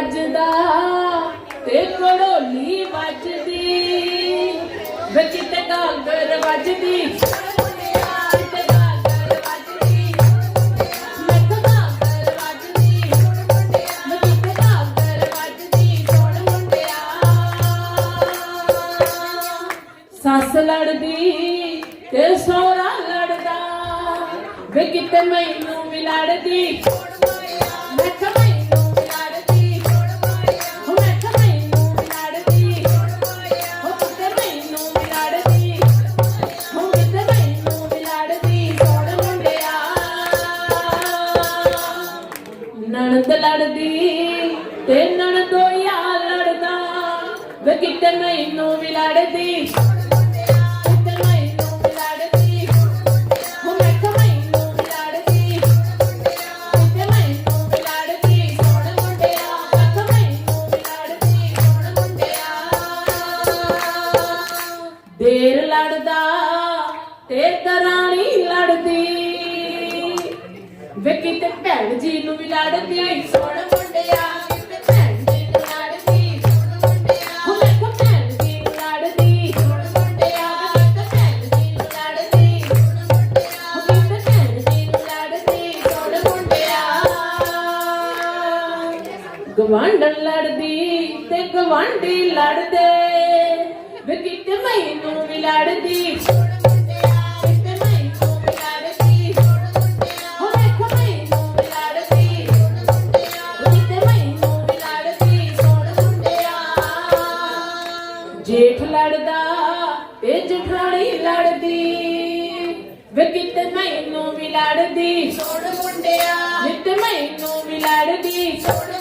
ਵੱਜਦਾ ਤੇ ਕੋੜੋਲੀ ਵੱਜਦੀ। ਵਿੱਚ ਤੇ ਗਾਗਰ ਵੱਜਦੀ। ਸੱਸ ਲੜਦੀ ਤੇ ਸੋਹਰਾ ਲੜਦਾ। ਵੇ ਕਿਤੇ ਮੈਨੂੰ ਵੀ ਲੜਦੀ। ਨਣਦ ਲੜਦੀ ਤੇ ਨਣਦੋਇਆ ਲੜਦਾ। ਵੇ ਕਿਤੇ ਮੈਨੂੰ ਵੀ ਲੜਦੀ ਦੇਰ ਲੜਦਾ ਤੇ ਦਰਾਣੀ ਵੇ ਕਿਤੇ ਭੈਣ ਜੀ ਨੂੰ ਵੀ ਲੜਦੀ, ਸੋਹਣ ਮੁੰਡਿਆ। ਕਿਤੇ ਭੈਣ ਜੀ ਨੂੰ ਲੜਦੀ, ਸੋਹਣ ਮੁੰਡਿਆ। ਹੋ ਮੈਂ ਕਿਹਾ ਭੈਣ ਜੀ ਨੂੰ ਲੜਦੀ, ਸੋਹਣ ਮੁੰਡਿਆ। ਕਿਤੇ ਭੈਣ ਜੀ ਨੂੰ ਲੜਦੀ, ਸੋਹਣ ਮੁੰਡਿਆ। ਹੋ ਕਿਤੇ ਭੈਣ ਜੀ ਨੂੰ ਲੜਦੀ, ਸੋਹਣ ਮੁੰਡਿਆ। ਗਵਾਂਢਣ ਲੜਦੀ ਤੇ ਗਵਾਂਢੀ ਲੜਦੇ। ਵੇ ਕਿਤੇ ਮੈਨੂੰ ਵੀ ਲੜਦੀ ਲੜਦਾ ਤੇ ਜਠਾਣੀ ਲੜਦੀ। ਵੇ ਕਿਤੇ ਮੈਨੂੰ ਵੀ ਲੜਦੀ। ਸੋਹਣ ਮੁੰਡਿਆ। ਕਿਤੇ ਮੈਨੂੰ ਵੀ ਲੜਦੀ। ਸੋਹਣ